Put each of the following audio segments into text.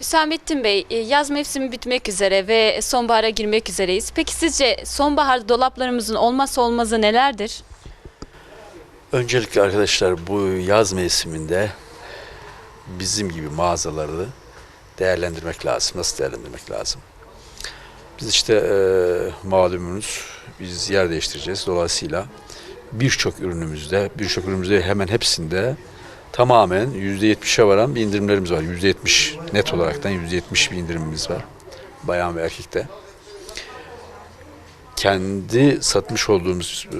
Hüsamettin Bey, e, yaz mevsimi bitmek üzere ve sonbahara girmek üzereyiz. Peki sizce sonbaharda dolaplarımızın olmazsa olmazı nelerdir? Öncelikle arkadaşlar bu yaz mevsiminde bizim gibi mağazaları değerlendirmek lazım. Nasıl değerlendirmek lazım? Biz işte e, malumunuz biz yer değiştireceğiz. Dolayısıyla birçok ürünümüzde, birçok ürünümüzde hemen hepsinde tamamen %70'e varan bir indirimlerimiz var. %70 net olaraktan %70 bir indirimimiz var. Bayan ve erkekte. Kendi satmış olduğumuz e,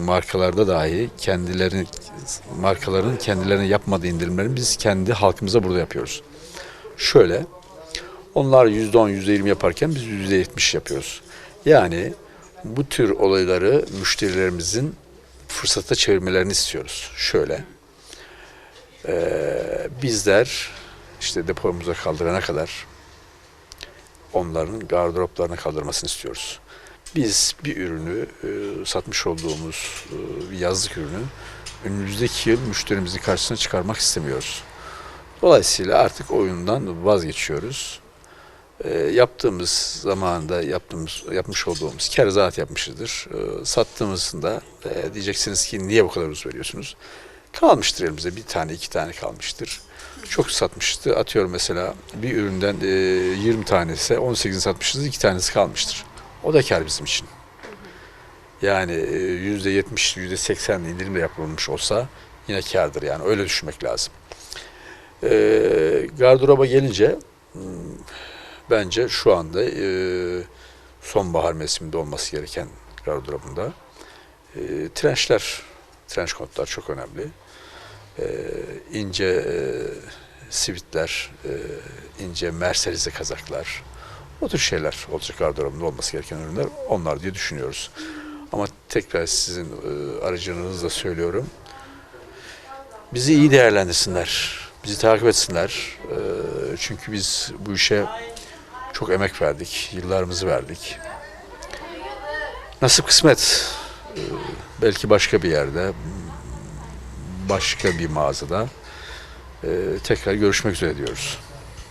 markalarda dahi kendilerini markaların kendilerine yapmadığı indirimlerini biz kendi halkımıza burada yapıyoruz. Şöyle onlar %10, %20 yaparken biz %70 yapıyoruz. Yani bu tür olayları müşterilerimizin fırsata çevirmelerini istiyoruz. Şöyle eee, bizler işte depomuza kaldırana kadar onların gardıroplarına kaldırmasını istiyoruz. Biz bir ürünü e, satmış olduğumuz e, yazlık ürünü önümüzdeki yıl müşterimizin karşısına çıkarmak istemiyoruz. Dolayısıyla artık oyundan vazgeçiyoruz. E, yaptığımız zamanında yaptığımız yapmış olduğumuz kar yapmışızdır. E, sattığımızda e, diyeceksiniz ki niye bu kadar ucuz veriyorsunuz? Kalmıştır elimizde bir tane iki tane kalmıştır. Çok satmıştı. Atıyorum mesela bir üründen e, 20 tanesi 18'ini satmışız iki tanesi kalmıştır. O da kar bizim için. Yani e, yüzde yetmiş, yüzde seksen indirimle yapılmış olsa yine kardır yani öyle düşünmek lazım. E, gardıroba gelince hmm, bence şu anda e, sonbahar mevsiminde olması gereken gardırobunda e, trençler, trenç kotlar çok önemli. E, ince e, sivitler, e, ince merserize kazaklar, o tür şeyler olacak gardırobunda olması gereken ürünler onlar diye düşünüyoruz. Ama tekrar sizin e, aracınızla söylüyorum. Bizi iyi değerlendirsinler. Bizi takip etsinler. E, çünkü biz bu işe çok emek verdik. Yıllarımızı verdik. Nasip kısmet. Belki başka bir yerde, başka bir mağazada e, tekrar görüşmek üzere diyoruz.